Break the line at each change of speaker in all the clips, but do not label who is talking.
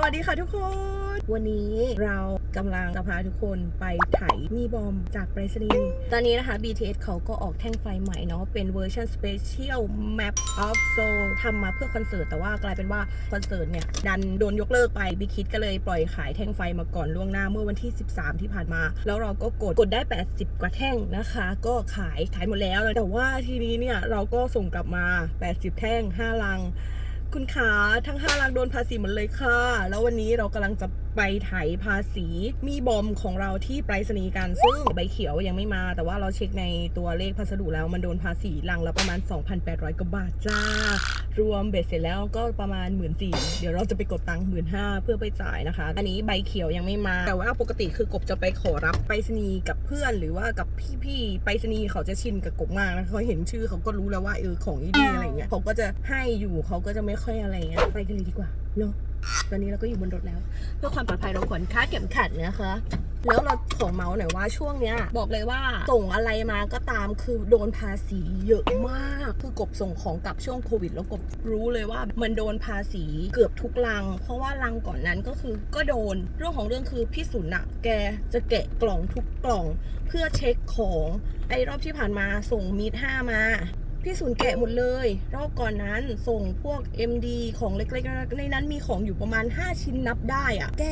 สวัสดีค่ะทุกคน วันนี้เรากำลังจะพาทุกคนไปไถมีบอมจากไปรษณีย์ตอนนี้นะคะ BTS เขาก็ออกแท่งไฟใหม่เนาะเป็นเวอร์ชัน Special Map of Soul ทำมาเพื่อคอนเสิร์ต แต่ว่ากลายเป็นว่าคอนเสิร์ตเนี่ย ดันโดนยกเลิกไปบิ๊กคิดก็เลยปล่อยขายแท่งไฟมาก่อนล่วงหน้าเมื่อวันที่ 13 ที่ผ่านมา แล้วเราก็กดกดได้ 80 กว่าแท่งนะคะ ก็ขายขายหมดแล้วแต่ว่าทีนี้เนี่ยเราก็ส่งกลับมา 80 แท่ง 5 ลัง คุณขาทั้ง5ลังโดนภาษีหมดเลยค่ะ แล้ววันนี้เรากำลังจะไปไถภาษีมีบอมของเราที่ไปรษณีย์กันซึ่งใบเขียวยังไม่มา แต่ว่าเราเช็คในตัวเลขพัสดุแล้วมันโดนภาษีลังละประมาณ 2,800กว่าบาทจ้า รวมเบ็ดเสร็จแล้วก็ประมาณหมื่นสี่เดี๋ยวเราจะไปกดตังค์หมื่นห้าเพื่อไปจ่ายนะคะ อันนี้ใบเขียวยังไม่มา แต่ว่าปกติคือกบจะไปขอรับไปรษณีย์กับเพื่อนหรือว่ากับพี่ๆไปรษณีย์เขาจะชินกับกบมากนะเขาเห็นชื่อเขาก็รู้แล้วว่าเออของอีดีอะไรเงี้ยเขาก็จะให้อยู่เขาก็จะไม่ค่อยอะไรเงี้ยไปกันเลยดีกว่าเนาะ ตอนนี้เราก็อยู่บนรถแล้ว เพื่อความปลอดภัยเราขวนค่าดเข็มขัดนะคะ แล้วเราขอเมาส์หน่อยว่าช่วงเนี้ย บอกเลยว่าส่งอะไรมาก็ตามคือโดนภาษีเยอะมาก คือกบส่งของกลับช่วงโควิด แล้วกบรู้เลยว่ามันโดนภาษีเกือบทุกลัง เพราะว่าลังก่อนนั้นก็คือก็โดนเรื่องของเรื่องคือพี่สุนอะแกจะแกะกล่องทุกกล่อง เพื่อเช็คของไอ้รอบที่ผ่านมาส่งมีดห้ามา พี่ศูนย์แกะหมดเลย รอบก่อนนั้นส่งพวก MD ของเล็กๆในนั้นมีของอยู่ประมาณ 5 ชิ้นนับได้อะแก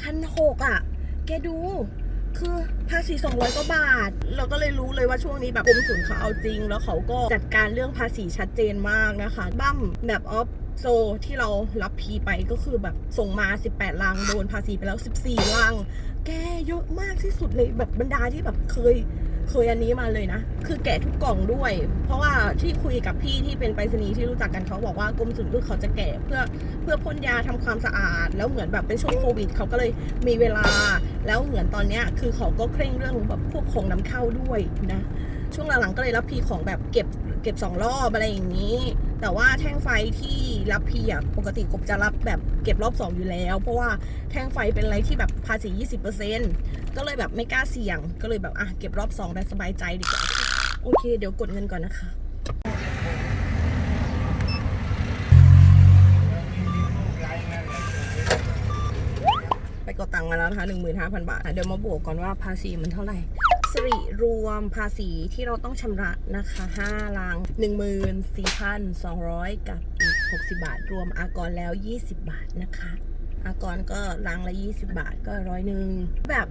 พันหกอะแกดูคือภาษี 200กว่าบาท เราก็เลยรู้เลยว่าช่วงนี้แบบกรมศุลเขาเอาจริง แล้วเขาก็จัดการเรื่องภาษีชัดเจนมากนะคะ บั้มแบบออฟโซที่เรารับพีไปก็คือแบบส่งมา 18 ลัง โดนภาษีไปแล้ว 14 ลัง แกเยอะมากที่สุดเลยแบบบรรดาที่แบบเคย คยอันนี้มาเลยนะ คือแกะทุกกล่องด้วย เพราะว่าที่คุยกับพี่ที่เป็นไปรษณีย์ที่รู้จักกันเขาบอกว่ากรมศุลกากรเขาจะแกะเพื่อเพื่อพ่นยาทำความสะอาด แล้วเหมือนแบบเป็นช่วงโควิดเขาก็เลยมีเวลา แล้วเหมือนตอนเนี้ยคือเขาก็เคร่งเรื่องแบบพวกของนำเข้าด้วยนะ ช่วงหลังๆก็เลยรับพีของแบบเก็บเก็บสองรอบอะไรอย่างนี้ แต่ว่าแท่งไฟที่รับพีอะปกติกบจะรับแบบเก็บรอบสองอยู่แล้ว เพราะว่าแท่งไฟเป็นอะไรที่แบบภาษี20%ก็เลยแบบไม่กล้าเสี่ยง ก็เลยแบบอะเก็บรอบสองแบบสบายใจดีกว่าโอเค เดี๋ยวกดเงินก่อนนะคะไปกดตังค์มาแล้วนะคะ15,000 บาท เดี๋ยวมาบวกก่อนว่าภาษีมันเท่าไหร่ สริรวมภาษีที่เราต้องชำระนะคะ5ลัง 14,200 กับอีก 60 บาท รวมอากรแล้ว 20 บาทนะคะ อากรก็ลังละ 20 บาทก็ร้อยหนึ่งแบบ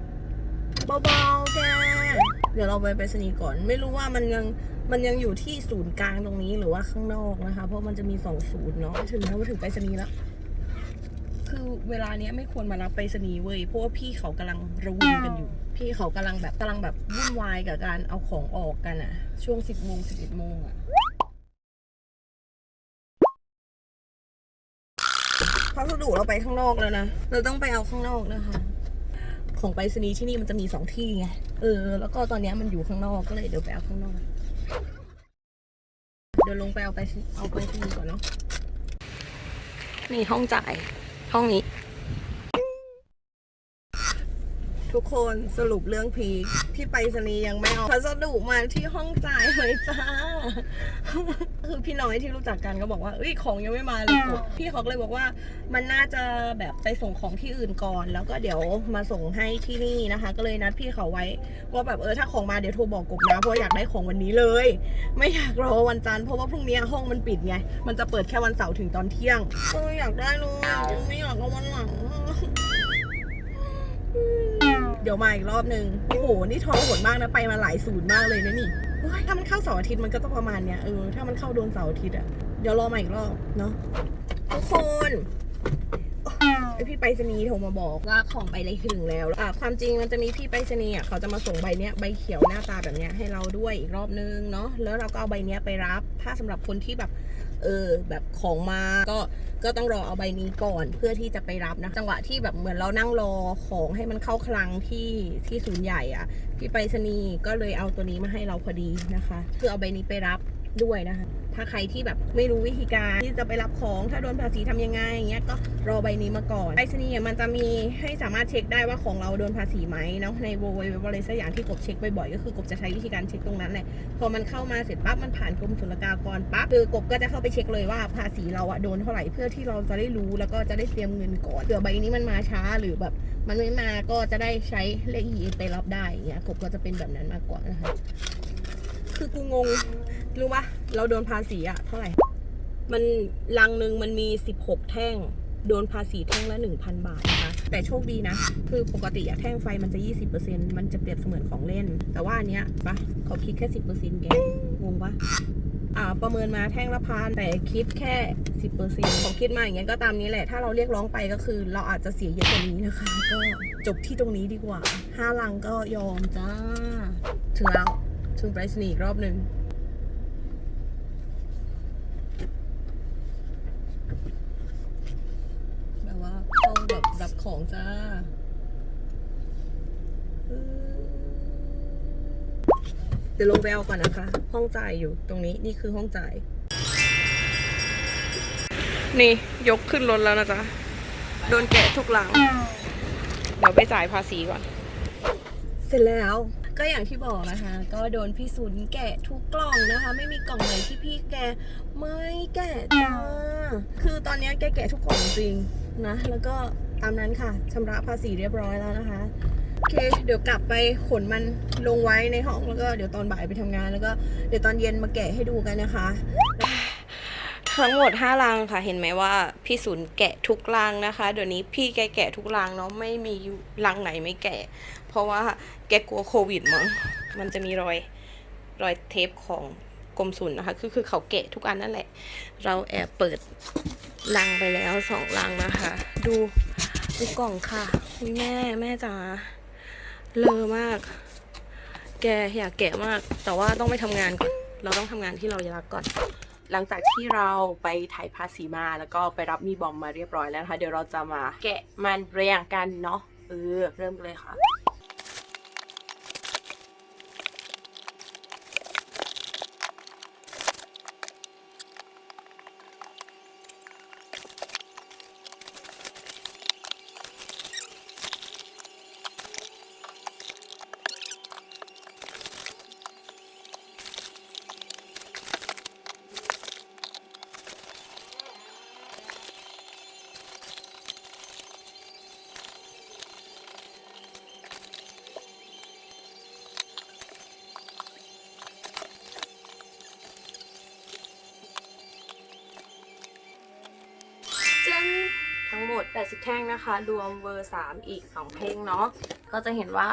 เบาๆแกเดี๋ยวเราไปไปรษณีก่อน ไม่รู้ว่ามันยังมันยังอยู่ที่ศูนย์กลางตรงนี้หรือว่าข้างนอกนะคะ เพราะมันจะมีสองศูนย์เนาะถึงแล้วมาถึงไปรษณีแล้ว คือเวลาเนี้ยไม่ควรมารับไปรษณีย์เว้ยเพราะว่าพี่เขากำลังระวิงกันอยู่ พี่เขากำลังแบบกำลังแบบวุ่นวายกับการเอาของออกกันอะช่วง10โมง11โมงอะพัสดุเราไปข้างนอกแล้วนะเราต้องไปเอาข้างนอกนะคะ ของไปรษณีย์ที่นี่มันจะมีสองที่ไงเออ แล้วก็ตอนเนี้ยมันอยู่ข้างนอกก็เลยเดี๋ยวไปเอาข้างนอกเดี๋ยวลงไปเอาไปเอาไปรษณีย์ก่อนเนาะนี่ห้องจ่าย ห้องนี้ ทุกคนสรุปเรื่องพีคที่ไปรษณีย์ยังไม่เอาพัสดุมาที่ห้องจ่ายเลยจ้า คือพี่น้อยที่รู้จักกันก็บอกว่าเอ้ยของยังไม่มาเลยพี่เขาก็เลยบอกว่า มันน่าจะแบบไปส่งของที่อื่นก่อน แล้วก็เดี๋ยวมาส่งให้ที่นี่นะคะ ก็เลยนัดพี่เขาไว้ว่าแบบเออถ้าของมาเดี๋ยวโทรบอกกบนะเพราะอยากได้ของวันนี้เลย ไม่อยากรอวันจันทร์เพราะว่าพรุ่งนี้ห้องมันปิดไงมันจะเปิดแค่วันเสาร์ถึงตอนเที่ยงเอออยากได้เลยไม่อยากเอวันหลัง เดี๋ยวมาอีกรอบนึงโอ้โหนี่ท้องหดมากนะไปมาหลายศูนย์มากเลยนะนี่ถ้ามันเข้าเสาร์อาทิตย์มันก็ต้องประมาณเนี้ยเออถ้ามันเข้าโดนเสาร์อาทิตย์อะเดี๋ยวรอมาอีกรอบเนาะทุกคนไอพี่ไปรษณีย์โทรมาบอกว่าของไปได้ถึงแล้วอ่าความจริงมันจะมีพี่ไปรษณีย์อะเขาจะมาส่งใบเนี้ยใบเขียวหน้าตาแบบเนี้ยให้เราด้วยอีกรอบนึงเนาะแล้วเราก็เอาใบเนี้ยไปรับ ถ้าสำหรับคนที่แบบ เออแบบของมาก็ก็ต้องรอเอาใบนี้ก่อนเพื่อที่จะไปรับนะจังหวะที่แบบเหมือนเรานั่งรอของให้มันเข้าคลังที่ที่ศูนย์ใหญ่อะ่ะพี่ไปรษณีย์ก็เลยเอาตัวนี้มาให้เราพอดีนะคะ คือเอาใบนี้ไปรับ ด้วยนะคะ ถ้าใครที่แบบไม่รู้วิธีการที่จะไปรับของถ้าโดนภาษีทำยังไงอย่างเงี้ยก็รอใบนี้มาก่อนไปรษณีย์มันจะมีให้สามารถเช็คได้ว่าของเราโดนภาษีไหมเนาะในโวเว็บอะไรสักอย่างที่กบเช็คบ่อยๆก็คือกบจะใช้วิธีการเช็คตรงนั้นแหละพอมันเข้ามาเสร็จปั๊บมันผ่านกรมศุลกากรปั๊บคือกบก็จะเข้าไปเช็คเลยว่าภาษีเราอะโดนเท่าไหร่เพื่อที่เราจะได้รู้แล้วก็จะได้เตรียมเงินก่อนเผื่อใบนี้มันมาช้าหรือแบบมันไม่มาก็จะได้ใช้เลข EA ไปรับได้อย่างเงี้ยกบก็จะเป็นแบบนั้นมากกว่านะคะ คือกูงง รู้ปะเราโดนภาษีอะเท่าไหร่ มันลังหนึ่งมันมี 16 แท่ง โดนภาษีแท่งละ 1,000 บาทนะคะ แต่โชคดีนะ คือปกติอะแท่งไฟมันจะ 20%มันจะเปรียบเสมือนของเล่น แต่ว่าอันเนี้ยปะเขาคิดแค่ 10%แกงงปะอ่าประเมินมาแท่งละพันแต่คิดแค่ 10%ผมคิดมาอย่างเงี้ยก็ตามนี้แหละ ถ้าเราเรียกร้องไปก็คือ เราอาจจะเสียเยอะกว่านี้นะคะ ก็จบที่ตรงนี้ดีกว่าห้าลังก็ยอมจ้า ถึงแล้ว ถึงไปรษณีย์อีกรอบหนึ่งแบบว่าเข้าแบบรับของจ้าเดี๋ยวลงไปเอาก่อนนะคะ ห้องจ่ายอยู่ตรงนี้นี่คือห้องจ่าย นี่ยกขึ้นรถแล้วนะจ๊ะ โดนแกะทุกหลัง เดี๋ยวไปจ่ายภาษีก่อน เสร็จแล้ว ก็อย่างที่บอกนะคะ ก็โดนพี่ศูนย์แกะทุกกล่องนะคะ ไม่มีกล่องไหนที่พี่แกไม่แกะจ้าคือตอนนี้แกแกะทุกกล่องจริงนะแล้วก็ตามนั้นค่ะชำระภาษีเรียบร้อยแล้วนะคะโอเค เดี๋ยวกลับไปขนมันลงไว้ในห้องแล้วก็เดี๋ยวตอนบ่ายไปทำงานแล้วก็เดี๋ยวตอนเย็นมาแกะให้ดูกันนะคะ ทั้งหมด5ลังค่ะ เห็นไหมว่าพี่ศูนย์แกะทุกลังนะคะ เดี๋ยวนี้พี่แกแกะทุกลังเนาะไม่มีลังไหนไม่แกะ เพราะว่าแกกลัวโควิดมั้งมันจะมีรอยรอยเทปของกรมศุลนะคะ คือคือเขาแกะทุกอันนั่นแหละ เราแอบเปิดลังไปแล้วสองลังนะคะ ดูดูกล่องค่ะอุ๊ยแม่แม่จ๋าเลอมาก แกอยากแกะมาก แต่ว่าต้องไปทำงานก่อน เราต้องทำงานที่เราอยากก่อน หลังจากที่เราไปถ่ายภาษีมาแล้วก็ไปรับมีบอมมาเรียบร้อยแล้วนะคะ เดี๋ยวเราจะมาแกะมันเรียงกันเนาะเออเริ่มเลยค่ะ 80 แท่งนะคะ รวมเวอร์ 3 อีก 2 เพลงเนาะ ก็จะเห็นว่า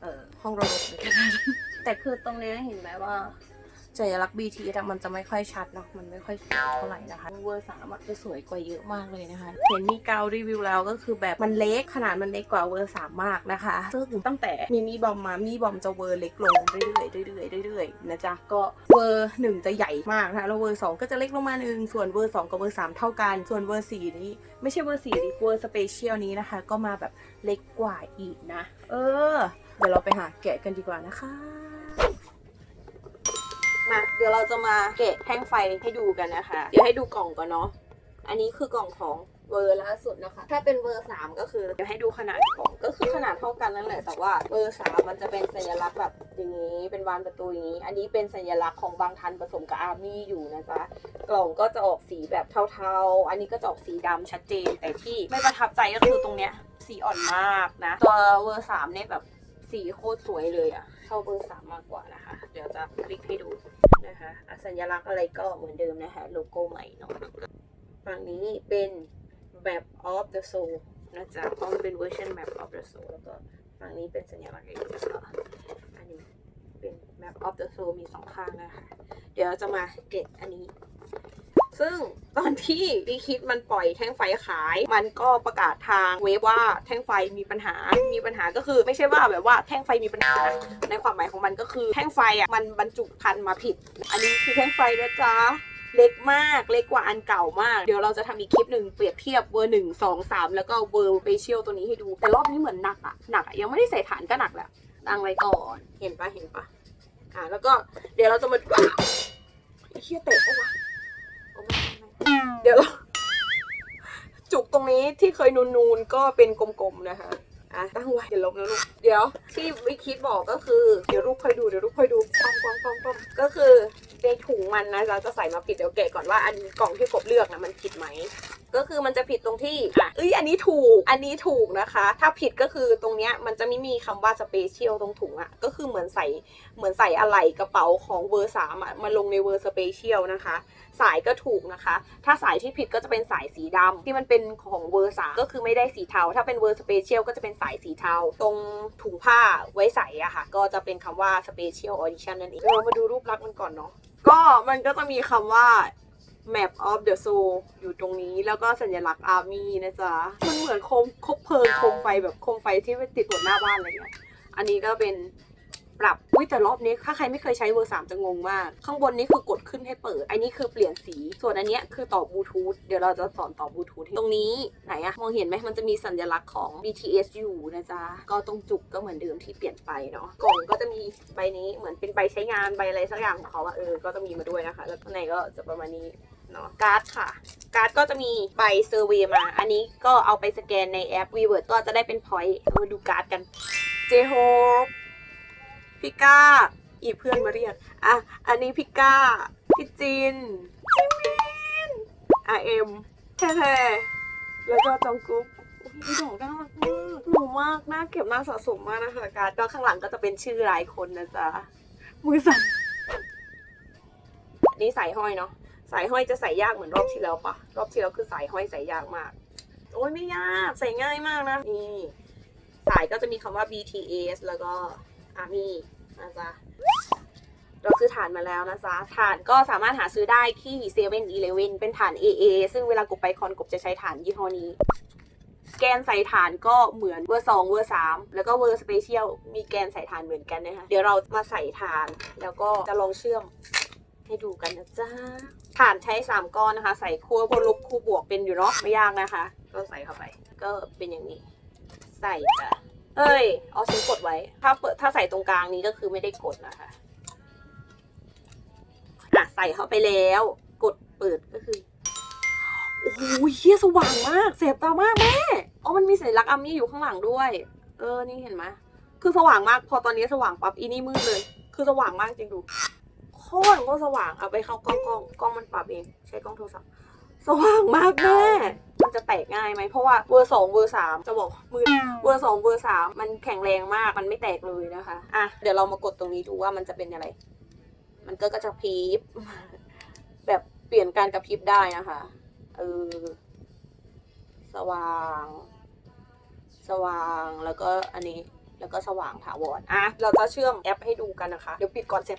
เอ่อห้องเราเหมือนกันแต่คือตรงนี้เห็นไหมว่า สัญลักษณ์ BT อะมันจะไม่ค่อยชัดเนาะมันไม่ค่อยสวยเท่าไหร่นะคะเวอร์สามจะสวยกว่าเยอะมากเลยนะคะ เห็นมีกาวรีวิวแล้วก็คือแบบมันเล็กขนาดมันเล็กกว่าเวอร์สามมากนะคะซึ่งตั้งแต่มีมีบอมมามีบอมจะเวอร์เล็กลงเรื่อยๆเรื่อยๆเรื่อยๆนะจ๊ะก็เวอร์หนึ่งจะใหญ่มากนะคะแล้วเวอร์สองก็จะเล็กลงมาหนึ่งส่วนเวอร์สองกับเวอร์สามเท่ากัน ส่วนเวอร์สี่นี้ไม่ใช่เวอร์สี่ดิเวอร์สเปเชียลนี้นะคะ ก็มาแบบเล็กกว่าอีกนะ เออ เดี๋ยวเราไปหาแกะกันดีกว่านะคะ มา เดี๋ยวเราจะมาแกะแท่งไฟให้ดูกันนะคะ เดี๋ยวให้ดูกล่องก่อนเนาะ อันนี้คือกล่องของเวอร์ล่าสุดนะคะ ถ้าเป็นเวอร์สามก็คือจะให้ดูขนาดกล่องก็คือขนาดเท่ากันนั่นแหละ แต่ว่าเวอร์สามมันจะเป็นสัญลักษณ์แบบอย่างนี้ เป็นบานประตูอย่างนี้ อันนี้เป็นสัญลักษณ์ของบางทันผสมกับอาร์มี่อยู่นะจ๊ะ กล่องก็จะออกสีแบบเทาๆ อันนี้ก็จะออกสีดำชัดเจน แต่ที่ไม่ประทับใจก็คือตรงเนี้ยสีอ่อนมากนะ ตัวเวอร์สามเนี่ยแบบสีโคตรสวยเลยอะชอบเบอร์สามมากกว่านะคะ ดี๋ยวจะคลิกให้ดูนะคะอะสัญลักษณ์อะไรก็เหมือนเดิมนะคะ โลโก้ใหม่เนาะฝั่งนี้เป็น map of the soul นะจ๊ะเพราะมันเป็นเวอร์ชัน map of the soul แล้วก็ฝั่งนี้เป็นสัญลักษณ์อีกนะคะอันนี้เป็น map of the soul มีสองข้างนะคะ เดี๋ยวเราจะมาเก็บอันนี้ ซึ่งตอนที่พี่คิดมันปล่อยแท่งไฟขาย มันก็ประกาศทางเว็บว่าแท่งไฟมีปัญหา มีปัญหาก็คือไม่ใช่ว่าแบบว่าแท่งไฟมีปัญหา ในความหมายของมันก็คือ แท่งไฟอะมันบรรจุพันมาผิด อันนี้คือแท่งไฟนะจ๊ะเล็กมาก เล็กกว่าอันเก่ามาก เดี๋ยวเราจะทำอีกคลิปหนึ่งเปรียบเทียบเวอร์หนึ่งสองสามแล้วก็เวอร์เบเชียลตัวนี้ให้ดู แต่รอบนี้เหมือนหนักอะหนักอะยังไม่ได้ใส่ฐานก็หนักแหละตั้งไว้ก่อน เห็นปะเห็นปะอะแล้วก็เดี๋ยวเราจะมาไอ้เหี้ยเตะ นี้ที่เคยนูนๆก็เป็นกลมๆนะคะอะตั้งไว้เดี๋ยวลบนะลูก เดี๋ยวที่วิคิดบอกก็คือเดี๋ยวลูกคอยดูเดี๋ยวลูกคอยดูปอมปอมปอมปอมก็คือในถุงมันนะเราจะใส่มาปิดเดี๋ยวแกะก่อนว่าอันกล่องที่กบเลือกนะมันผิดไหม ก็คือมันจะผิดตรงที่อะเอ้ยอันนี้ถูกอันนี้ถูกนะคะ ถ้าผิดก็คือตรงเนี้ยมันจะไม่มีคำว่าสเปเชียลตรงถุงอะก็คือเหมือนใส่เหมือนใส่อะไหล่กระเป๋าของเวอร์สามอะมาลงในเวอร์สเปเชียลนะคะ สายก็ถูกนะคะ ถ้าสายที่ผิดก็จะเป็นสายสีดำที่มันเป็นของเวอร์สามก็คือไม่ได้สีเทา ถ้าเป็นเวอร์สเปเชียลก็จะเป็นสายสีเทา ตรงถุงผ้าไว้ใส่อะค่ะ ก็จะเป็นคำว่าสเปเชียลออดิชั่นนั่นเองเรามาดูรูปลักษณ์มันก่อนเนาะก็มันก็จะมีคำว่า map of the soul อยู่ตรงนี้แล้วก็สัญลักษณ์อาร์มี่นะจ๊ะ มันเหมือนโคมคบเพลิงโคมไฟแบบโคมไฟที่ไปติดบนหน้าบ้านอะไรเงี้ย อันนี้ก็เป็น ปรับอุ้ยแต่รอบนี้ถ้าใครไม่เคยใช้เวอร์สามจะงงมาก ข้างบนนี้คือกดขึ้นให้เปิด อันนี้คือเปลี่ยนสี ส่วนอันเนี้ยคือต่อบลูทูธเดี๋ยวเราจะสอนต่อบลูทูธตรงนี้ไหนอะมองเห็นไหมมันจะมีสัญลักษณ์ของ BTS อยู่นะจ๊ะ ก็ตรงจุกก็เหมือนเดิมที่เปลี่ยนไปเนาะกล่องก็จะมีใบนี้เหมือนเป็นใบใช้งานใบอะไรสักอย่างของเขาอะเออก็จะมีมาด้วยนะคะ แล้วข้างในก็จะประมาณนี้เนาะการ์ดค่ะ การ์ดก็จะมีใบเซอร์เวย์มา อันนี้ก็เอาไปสแกนในแอป v ีเวิร์ก็จะได้เป็นพอยต์มาดูการ์ดกันเจโฮ พิก้า อีเพื่อนมาเรียก อะ อันนี้พิก้า พี่จินจิมินอาเอ็มแท้ๆแล้วก็จองกุ๊กโอ้ยดอกน่ารักมากหนูมาก น่าเก็บน่าสะสมมากนะคะการ์ดก็ข้างหลังก็จะเป็นชื่อรายคนนะจ๊ะ มือสั่นนนี้สายห้อยเนาะ สายห้อยจะใส่ยากเหมือนรอบที่แล้วปะ รอบที่แล้วคือสายห้อยใส่ยากมาก โอ้ยไม่ยาก ใส่ง่ายมากนะ นี่ สายก็จะมีคำว่า BTS แล้วก็ Army นะจ๊ะเราซื้อฐานมาแล้วนะจ๊ะฐานก็สามารถหาซื้อได้ที่7 e เ e ่ e อเป็นฐาน AA ซึ่งเวลากบไปคอนกบจะใช้ฐานยี่ห้อนี้ แกนใส่ฐานก็เหมือนเวอร์สองเวอร์สามแล้วก็เวอร์สเปเชียลมีแกนใส่ฐานเหมือนกันนะคะเดี๋ยวเรามาใส่ฐานแล้วก็จะลองเชื่อมให้ดูกันนะจ๊ะฐานใช้ 3 ก้อนนะคะ ใส่คู่บนลบคู่บวกเป็นอยู่เนาะไม่ยากนะคะ ก็ใส่เข้าไป ก็เป็นอย่างนี้ ใส่จ้ะ เอ้ยเอาชิ้นกดไว้ ถ้าเปิดถ้าใส่ตรงกลางนี้ก็คือไม่ได้กดนะคะอะใส่เข้าไปแล้ว กดเปิดก็คือโอ้โหเฮียสว่างมากเสียบตามากแม่อ๋อมันมีสัญลักษณ์อามี่อยู่ข้างหลังด้วย เออนี่เห็นไหมคือสว่างมาก พอตอนนี้สว่างปั๊บอีนี่มืดเลย คือสว่างมากจริงดูโคตรก็สว่างเอาไปเข้ากล้องกล้องกล้องมันปรับเอง ใช้กล้องโทรศัพท์สว่างมากแม่ มันจะแตกง่ายไหมเพราะว่าเวอร์สองเวอร์สามจะบอกมือเวอร์สองเวอร์สามมันแข็งแรงมากมันไม่แตกเลยนะคะอะเดี๋ยวเรามากดตรงนี้ดูว่ามันจะเป็นอะไร มันก็กระพริบแบบเปลี่ยนการกระพริบได้นะคะเออสว่าง สว่างแล้วก็อันนี้แล้วก็สว่างถาวรอะเราจะเชื่อมแอปให้ดูกันนะคะ เดี๋ยวปิดก่อนเสร็จ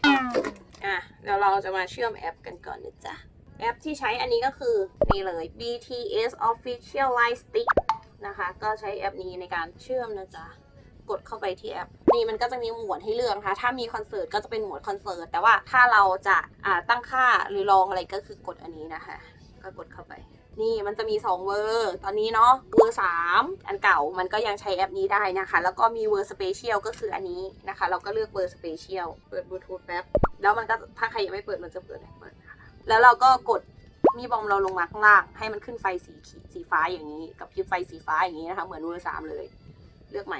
อะเดี๋ยวเราจะมาเชื่อมแอปกันก่อนนะจ๊ะ แอปที่ใช้อันนี้ก็คือนี่เลย BTS Official Light Stick นะคะ ก็ใช้แอปนี้ในการเชื่อมนะจ๊ะกดเข้าไปที่แอป นี่มันก็จะมีหมวดให้เลือกนะคะถ้ามีคอนเสิร์ตก็จะเป็นหมวดคอนเสิร์ตแต่ว่าถ้าเราจะาตั้งค่าหรือลองอะไรก็คือกดอันนี้นะคะ ก็กดเข้าไป นี่มันจะมี 2 เวอร์ ตอนนี้เนาะเวอร์ 3 อันเก่ามันก็ยังใช้แอปนี้ได้นะคะ แล้วก็มีเวอร์สเปเชียลก็คืออันนี้นะคะ เราก็เลือกเวอร์สเปเชียลเปิดบลูทูธแป๊บแล้วมันก็ถ้าใครยังไม่เปิดมันจะเปิดให้เปิด แล้วเราก็กดมีบอมเราลงมาข้างล่าง ให้มันขึ้นไฟสีสีฟ้าอย่างนี้ กับพริบไฟสีฟ้าอย่างนี้นะคะ เหมือนเวอร์สามเลย เลือกใหม่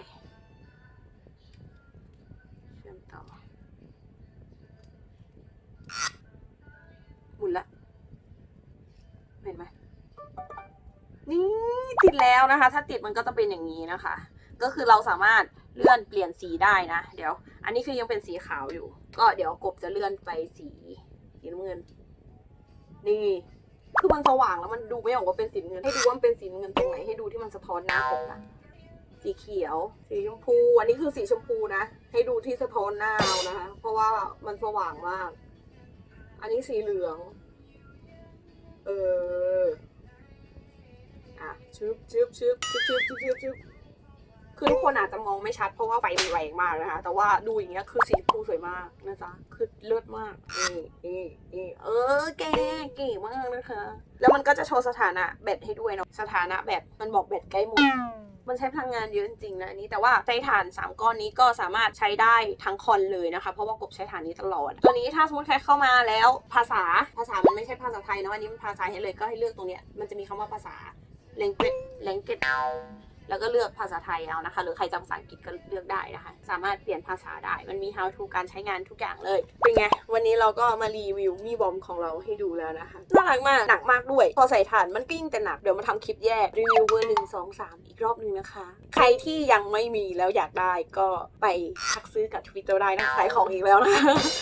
เชื่อมต่อหมุนละเห็นไหมนี่ติดแล้วนะคะ ถ้าติดมันก็จะเป็นอย่างนี้นะคะ ก็คือเราสามารถเลื่อนเปลี่ยนสีได้นะ เดี๋ยว อันนี้คือยังเป็นสีขาวอยู่ ก็เดี๋ยวกบจะเลื่อนไปสีสีน้ำเงิน นี่ คือมันสว่างแล้วมันดูไม่ออกว่าเป็นสีเงิน ให้ดูว่าเป็นสีเงินตรงไหนให้ดูที่มันสะท้อนหน้าอกนะสีเขียว สีชมพู อันนี้คือสีชมพูนะ ให้ดูที่สะท้อนหน้าเรานะคะ เพราะว่ามันสว่างมาก อันนี้สีเหลือง เออ อะชึบชึบชึบชึบชึบชึบชึบ คือทุกคนอาจจะมองไม่ชัดเพราะว่าไฟมันแรงมากนะคะ แต่ว่าดูอย่างเงี้ยคือสีชมพูสวยมากนะจ๊ะคือเลิศมากนี่นี่เออเก๋เก๋มากนะคะ แล้วมันก็จะโชว์สถานะแบตให้ด้วยเนาะสถานะแบตมันบอกแบตใกล้หมดมันใช้พลังงานเยอะจริงๆนะอันนี้แต่ว่าใช้ถ่าน 3 ก้อนนี้ก็สามารถใช้ได้ทั้งคอนเลยนะคะ เพราะว่ากบใช้ถ่านนี้ตลอด ตัวนี้ถ้าสมมติใครเข้ามาแล้วภาษาภาษามันไม่ใช่ภาษาไทยเนาะอันนี้มันภาษาให้เลยก็ให้เลือกตรงเนี้ยมันจะมีคำว่าภาษา language language แล้วก็เลือกภาษาไทยเอานะคะ หรือใครจำภาษาอังกฤษก็เลือกได้นะคะ สามารถเปลี่ยนภาษาได้ มันมี how to การใช้งานทุกอย่างเลย เป็นไง วันนี้เราก็มารีวิวมีบอมของเราให้ดูแล้วนะคะ น่ารักมาก หนักมากด้วย พอใส่ถ่านมันก็ยิ่งแต่หนัก เดี๋ยวมาทำคลิปแยกรีวิวเบอร์หนึ่งสองสามอีกรอบนึงนะคะ ใครที่ยังไม่มีแล้วอยากได้ก็ไปทักซื้อกับทวิตเตอร์ได้นะขายของอีกแล้วนะ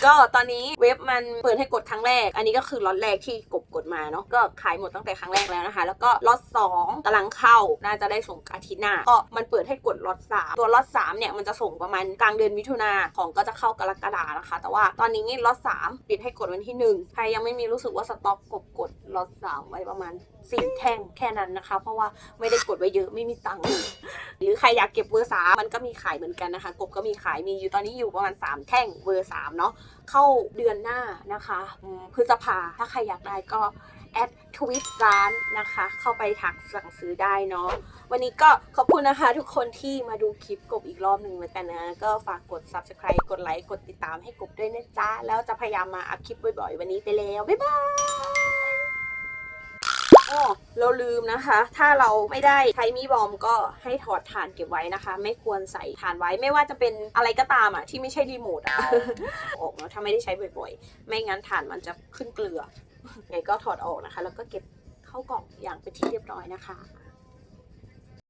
ก็ตอนนี้เว็บมันเปิดให้กดครั้งแรก อันนี้ก็คือล็อตแรกที่กบกดมาเนาะ ก็ขายหมดตั้งแต่ครั้งแรกแล้วนะคะ แล้วก็ล็อตสองกำลังเข้า น่าจะได้ส่งอาทิตย์หน้า ก็มันเปิดให้กดล็อตสามตัวล็อตสามเนี่ยมันจะส่งประมาณกลางเดือนมิถุนาของก็จะเข้ากรกฎานะคะ แต่ว่าตอนนี้ล็อตสามปิดให้กดวันที่หนึ่งใครยังไม่มีรู้สึกว่าสต็อกกบกดล็อตสามไว้ประมาณสี่แท่งแค่นั้นนะคะ เพราะว่าไม่ได้กดไว้เยอะไม่มีตังค์หรือใครอยากเก็บเวอร์สามมันก็มีขายเหมือนกันนะคะ กบก็มีขายมีอยู่ตอนนี้อยู่ประมาณ 3 แท่งเวอร์สามเนาะเข้าเดือนหน้านะคะอืมพฤษภาถ้าใครอยากได้ก็แอดทวิตร้านนะคะ เข้าไปถักสั่งซื้อได้เนาะ วันนี้ก็ขอบคุณนะคะทุกคนที่มาดูคลิปกบอีกรอบหนึ่งแล้วกันนะ ก็ฝากกด subscribe กดไลค์กดติดตามให้กบด้วยนะจ๊ะ แล้วจะพยายามมาอัพคลิปบ่อยๆ วันนี้ไปแล้ว บ๊ายบายอ๋อเราลืมนะคะ ถ้าเราไม่ได้ใช้มีบอมก็ให้ถอดฐานเก็บไว้นะคะ ไม่ควรใส่ฐานไว้ไม่ว่าจะเป็นอะไรก็ตามอะที่ไม่ใช่รีโมทอะออกเนาะถ้าไม่ได้ใช้บ่อยๆ ไม่งั้นฐานมันจะขึ้นเกลือไงก็ถอดออกนะคะ แล้วก็เก็บเข้ากล่องอย่างเป็นที่เรียบร้อยนะคะ